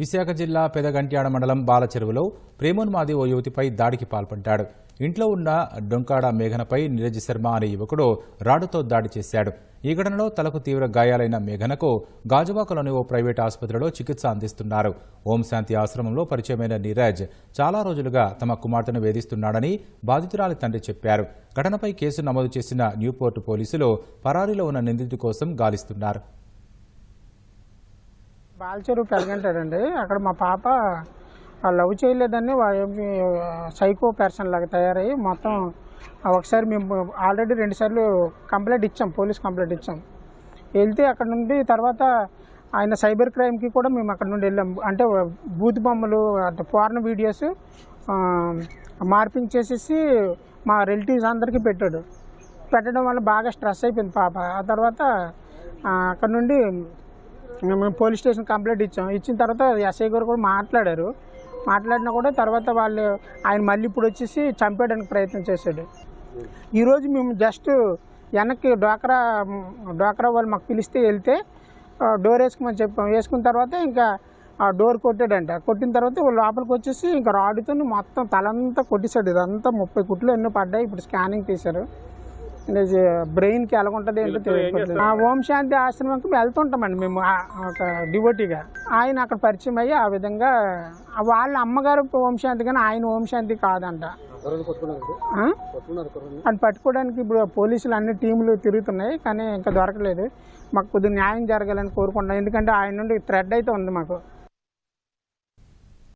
విశాఖ జిల్లా పెదగంట్యాడ మండలం బాలచెరువులో ప్రేమోన్మాది ఓ యువతిపై దాడికి పాల్పడ్డాడు. ఇంట్లో ఉన్న డొంకాడ మేఘనపై నీరజ్ శర్మ అనే యువకుడు రాడుతో దాడి చేశాడు. ఈ ఘటనలో తలకు తీవ్ర గాయాలైన మేఘనకు గాజువాకలోని ఓ ప్రైవేట్ ఆసుపత్రిలో చికిత్స అందిస్తున్నారు. ఓం శాంతి ఆశ్రమంలో పరిచయమైన నీరజ్ చాలా రోజులుగా తమ కుమార్తెను వేధిస్తున్నాడని బాధితురాలి తండ్రి చెప్పారు. ఘటనపై కేసు నమోదు చేసిన న్యూపోర్ట్ పోలీసులు పరారీలో ఉన్న నిందితుడి కోసం గాలిస్తున్నారు. బాల్చేరు పెరగంటాడండి అక్కడ మా పాప లవ్ చేయలేదని సైకో పర్సన్ లాగా తయారయ్యి మొత్తం ఒకసారి మేము ఆల్రెడీ రెండుసార్లు కంప్లైంట్ ఇచ్చాం పోలీస్ కంప్లైంట్ ఇచ్చాం. వెళ్తే అక్కడ నుండి తర్వాత ఆయన సైబర్ క్రైమ్కి కూడా మేము అక్కడ నుండి వెళ్ళాం. అంటే బూత్ బొమ్మలు అంటే ఫారెన్ వీడియోస్ మార్పింగ్ చేసేసి మా రిలేటివ్స్ అందరికీ పెట్టాడు. పెట్టడం వల్ల బాగా స్ట్రెస్ అయిపోయింది పాప. ఆ తర్వాత అక్కడ నుండి మేము పోలీస్ స్టేషన్ కంప్లైంట్ ఇచ్చాం. ఇచ్చిన తర్వాత ఎస్ఐ గారు కూడా మాట్లాడారు. మాట్లాడినా కూడా తర్వాత వాళ్ళు ఆయన మళ్ళీ ఇప్పుడు వచ్చేసి చంపేయడానికి ప్రయత్నం చేశాడు. ఈరోజు మేము జస్ట్ వెనక్కి డోక్రా డోక్రా వాళ్ళు మాకు పిలిస్తే వెళ్తే డోర్ వేసుకోమని చెప్పాం. వేసుకున్న తర్వాత ఇంకా ఆ డోర్ కొట్టాడంట. కొట్టిన తర్వాత లోపలికి వచ్చేసి ఇంకా రాడుతో మొత్తం తలంతా కొట్టేశాడు. ఇదంతా ముప్పై కుట్లు ఎన్నో పడ్డాయి. ఇప్పుడు స్కానింగ్ తీశారు. బ్రెయిన్కి ఎలాగుంటుంది ఏంటో తెలియదు ఆ ఓం శాంతి ఆశ్రమంకి వెళ్తుంటామండి మేము ఒక డివోటీగా. ఆయన అక్కడ పరిచయం అయ్యి ఆ విధంగా వాళ్ళ అమ్మగారు ఓం శాంతి కానీ ఆయన ఓం శాంతి కాదంట? అని పట్టుకోవడానికి ఇప్పుడు పోలీసులు అన్ని టీములు తిరుగుతున్నాయి కానీ ఇంకా దొరకలేదు. మాకు కొద్దిగా న్యాయం జరగాలని కోరుకుంటున్నాం. ఎందుకంటే ఆయన నుండి థ్రెడ్ అయితే ఉంది మాకు.